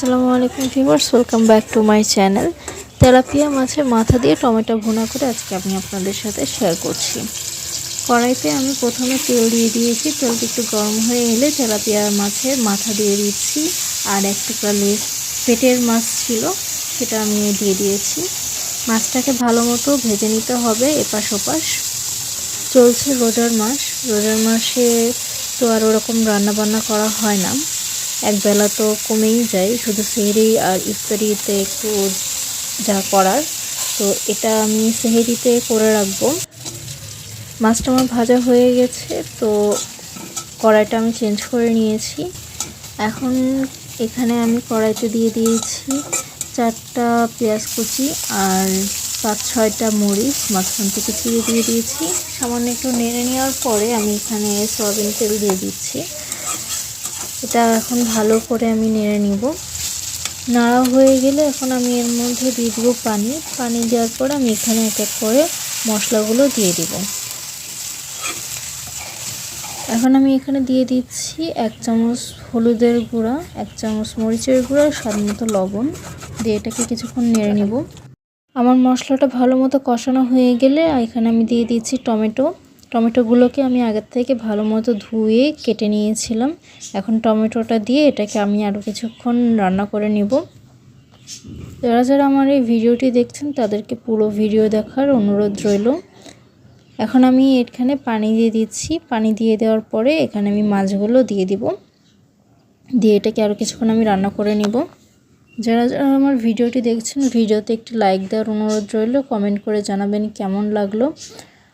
আসসালামু আলাইকুম viewers, welcome back to my channel. Tilapia মাছের মাথা দিয়ে টমেটো ভুনা করে আজকে আমি আপনাদের সাথে শেয়ার করছি। কড়াইতে আমি প্রথমে তেল দিয়ে দিয়েছি, তেলটি একটু গরম হয়ে এলে তেলাপিয়া মাছের মাথা দিয়ে দিচ্ছি। আর এক টুকরা লেস, পেটের মাছ ছিল, সেটা আমি দিয়ে দিয়েছি। মাছটাকে ভালো মতো ভেজে নিতে হবে এপাশ ওপাশ। চলছে রোজার মাস, রোজার মাসে তো আর ওরকম রান্না বান্না করা হয় না। একবেলা তো কমেই যায়, শুধু সেহরি আর ইফতারিতে একটু যা করার। তো এটা আমি সেহেরিতে করে রাখব। মাছটা আমার ভাজা হয়ে গেছে, তো কড়াইটা আমি চেঞ্জ করে নিয়েছি। এখন এখানে আমি কড়াইতে দিয়ে দিয়েছি চারটা পেঁয়াজ কুচি আর পাঁচ ছয়টা মরিচ। মাঝখান থেকে চিড়ে দিয়ে দিয়েছি। সামান্য একটু নেড়ে নেওয়ার পরে আমি এখানে সয়াবিন তেল দিয়ে দিচ্ছি। এটা এখন ভালো করে আমি নেড়ে নিব। নাড়া হয়ে গেলে এখন আমি এর মধ্যে দিয়ে দেবো পানি। পানি দেওয়ার পর আমি এখানে এক এক করে মশলাগুলো দিয়ে দিব। এখন আমি এখানে দিয়ে দিচ্ছি এক চামচ হলুদের গুঁড়া, এক চামচ মরিচের গুঁড়া, স্বাদ মতো লবণ। দিয়ে এটাকে কিছুক্ষণ নেড়ে নিব। আমার মশলাটা ভালো মতো কষানো হয়ে গেলে এখানে আমি দিয়ে দিচ্ছি টমেটো। টমেটোগুলোকে আমি আগের থেকে ভালো মতো ধুয়ে কেটে নিয়েছিলাম। এখন টমেটোটা দিয়ে এটাকে আমি আরও কিছুক্ষণ রান্না করে নিব। যারা যারা আমার এই ভিডিওটি দেখছেন, তাদেরকে পুরো ভিডিও দেখার অনুরোধ রইল। এখন আমি এখানে পানি দিয়ে দিচ্ছি। পানি দিয়ে দেওয়ার পরে এখানে আমি মাছগুলো দিয়ে দিব। দিয়ে এটাকে আরও কিছুক্ষণ আমি রান্না করে নিব। যারা যারা আমার ভিডিওটি দেখছেন, ভিডিওতে একটি লাইক দেওয়ার অনুরোধ রইল। কমেন্ট করে জানাবেন কেমন লাগল।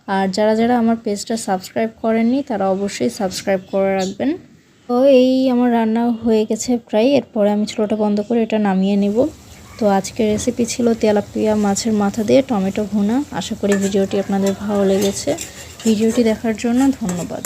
আর যারা যারা আমার পেজটা সাবস্ক্রাইব করেননি, তারা অবশ্যই সাবস্ক্রাইব করে রাখবেন। তো এই আমার রান্না হয়ে গেছে প্রায়, এরপরে আমি ছোটোটা বন্ধ করে এটা নামিয়ে নেব। তো আজকের রেসিপি ছিল তেলাপিয়া মাছের মাথা দিয়ে টমেটো ভুনা। আশা করি ভিডিওটি আপনাদের ভালো লেগেছে। ভিডিওটি দেখার জন্য ধন্যবাদ।